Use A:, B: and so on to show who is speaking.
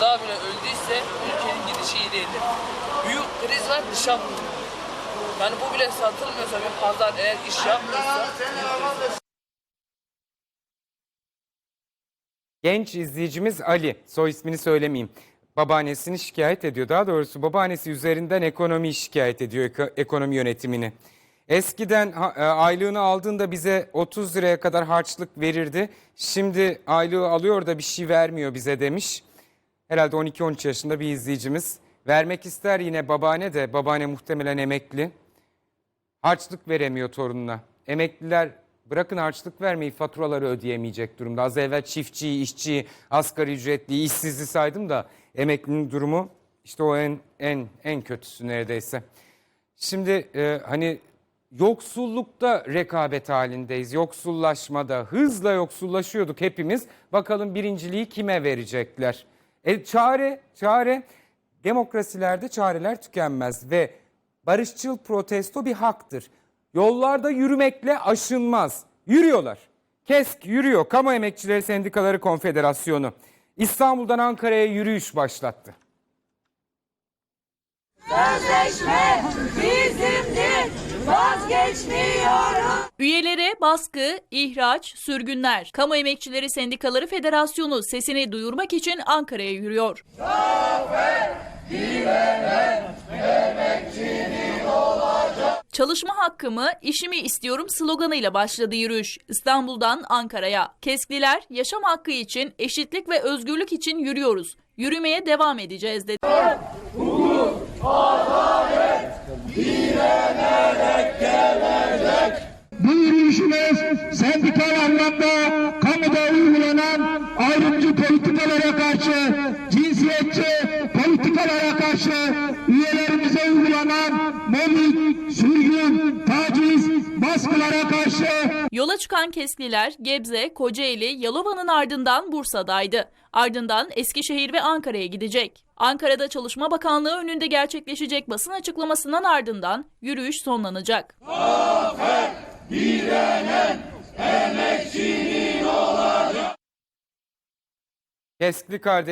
A: daha bile öldüyse ülkenin gidişi iyi değildir. Büyük kriz var dışa. Yani bu bile satılmıyorsa bir pazar eğer iş yapmıyorsa
B: Genç izleyicimiz Ali, soy ismini söylemeyeyim. Babaannesini şikayet ediyor. Daha doğrusu babaannesi üzerinden ekonomi şikayet ediyor, eko- ekonomi yönetimini. Eskiden e, aylığını aldığında bize 30 liraya kadar harçlık verirdi. Şimdi aylığı alıyor da bir şey vermiyor bize demiş. Herhalde 12-13 yaşında bir izleyicimiz. Vermek ister yine babaanne de, babaanne muhtemelen emekli. Harçlık veremiyor torununa. Emekliler bırakın harçlık vermeyi faturaları ödeyemeyecek durumda. Az evvel çiftçiyi, işçiyi, asgari ücretli, işsizi saydım da emeklinin durumu işte o en en en kötüsü neredeyse. Şimdi e, hani yoksullukta rekabet halindeyiz. Yoksullaşmada hızla yoksullaşıyorduk hepimiz. Bakalım birinciliği kime verecekler? E, çare, çare demokrasilerde çareler tükenmez ve barışçıl protesto bir haktır. Yollarda yürümekle aşınmaz. Yürüyorlar. KESK yürüyor. Kamu Emekçileri Sendikaları Konfederasyonu. İstanbul'dan Ankara'ya yürüyüş başlattı.
C: Sözleşme bizimdir, vazgeçmiyoruz.
D: Üyelere baskı, ihraç, sürgünler. Kamu Emekçileri Sendikaları Federasyonu sesini duyurmak için Ankara'ya yürüyor. Çalışma hakkımı, işimi istiyorum sloganıyla başladı yürüyüş. İstanbul'dan Ankara'ya. Keskliler yaşam hakkı için, eşitlik ve özgürlük için yürüyoruz. Yürümeye devam edeceğiz dedi.
E: Bu sendikal anlamda kamuda uygulanan ayrımcı politikalara karşı, cinsiyetçi politikalara karşı üyelerimize uygulanan mobbing, sürgün, taciz, baskılara karşı
D: Yola çıkan Keskliler Gebze, Kocaeli, Yalova'nın ardından Bursa'daydı. Ardından Eskişehir ve Ankara'ya gidecek. Ankara'da Çalışma Bakanlığı önünde gerçekleşecek basın açıklamasından ardından yürüyüş sonlanacak.
B: KESK'li kardeş